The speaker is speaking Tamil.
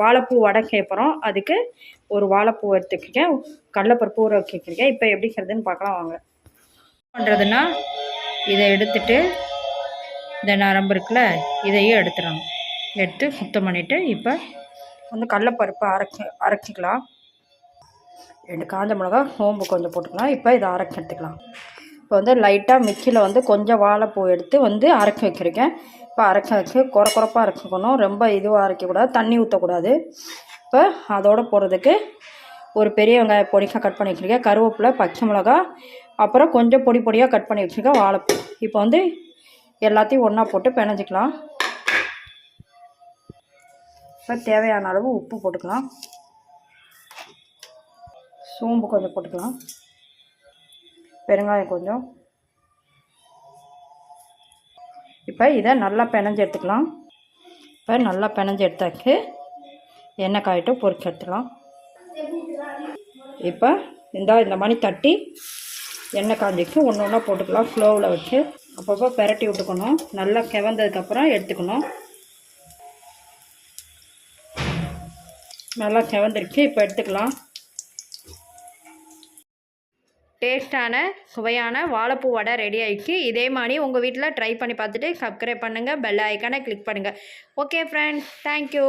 வாழைப்பூ வடை அதுக்கு ஒரு வாழைப்பூ எடுத்துக்கிட்டேன் கடலைப்பருப்பு ஊற வச்சுருக்கேன் இப்போ எப்படி செய்கிறதுன்னு பார்க்கலாம் வாங்க. பண்ணுறதுன்னா இதை எடுத்துட்டு இந்த நரம்பு இருக்குல்ல இதையும் எடுத்துடணும். எடுத்து சுத்தம் பண்ணிவிட்டு இப்போ வந்து கடலைப்பருப்பு அரைச்சி அரைச்சிக்கலாம் ரெண்டு காஞ்ச மிளகா சோம்பு கொஞ்சம் போட்டுக்கலாம். இப்போ இதை அரைச்சி எடுத்துக்கலாம். இப்போ வந்து லைட்டாக மிக்சியில் வந்து கொஞ்சம் வாழைப்பூ எடுத்து வந்து அரைக்க வைக்கிறேன் இப்போ அரைக்க வச்சு குறை குறைப்பாக அரைச்சிக்கணும். ரொம்ப இதுவாக அரைக்கக்கூடாது. தண்ணி ஊற்றக்கூடாது இப்போ அதோடு போடுறதுக்கு ஒரு பெரிய வெங்காயம் பொடிக்காக கட் பண்ணி வச்சுருக்கேன். கருவேப்பிலை பச்சை மிளகா அப்புறம் கொஞ்சம் பொடி பொடியாக கட் பண்ணி வச்சுருக்கேன் வாழைப்பூ. இப்போ வந்து எல்லாத்தையும் ஒன்றா போட்டு பிணைஞ்சிக்கலாம். இப்போ தேவையான அளவு உப்பு போட்டுக்கலாம். சோம்பு கொஞ்சம் போட்டுக்கலாம். பெருங்காயம் கொஞ்சம். இப்போ இதை நல்லா பிணைஞ்சு எடுத்துக்கலாம். இப்போ நல்லா பிணைஞ்சு எடுத்தாக்கு எண்ணெய் காயிட்டு பொரிச்சு எடுத்துக்கலாம். இப்போ இந்த இந்த மணி தட்டி எண்ணெய் காஞ்சிக்கு ஒன்று ஒன்றா போட்டுக்கலாம். ஸ்லோவில் வச்சு. அப்பப்போ பெரட்டி விட்டுக்கணும். நல்லா கிவந்ததுக்கப்புறம் எடுத்துக்கணும். நல்லா கிவந்திருக்கு இப்போ எடுத்துக்கலாம். டேஸ்டான சுவையான வாழைப்பூ வடை ரெடி ஆயிடுச்சு இதே மாதிரி உங்கள் வீட்டில் ட்ரை பண்ணி பார்த்துட்டு சப்ஸ்கிரைப் பண்ணுங்கள் பெல் ஐக்கானை கிளிக் பண்ணுங்கள் ஓகே ஃப்ரெண்ட்ஸ் தேங்க்யூ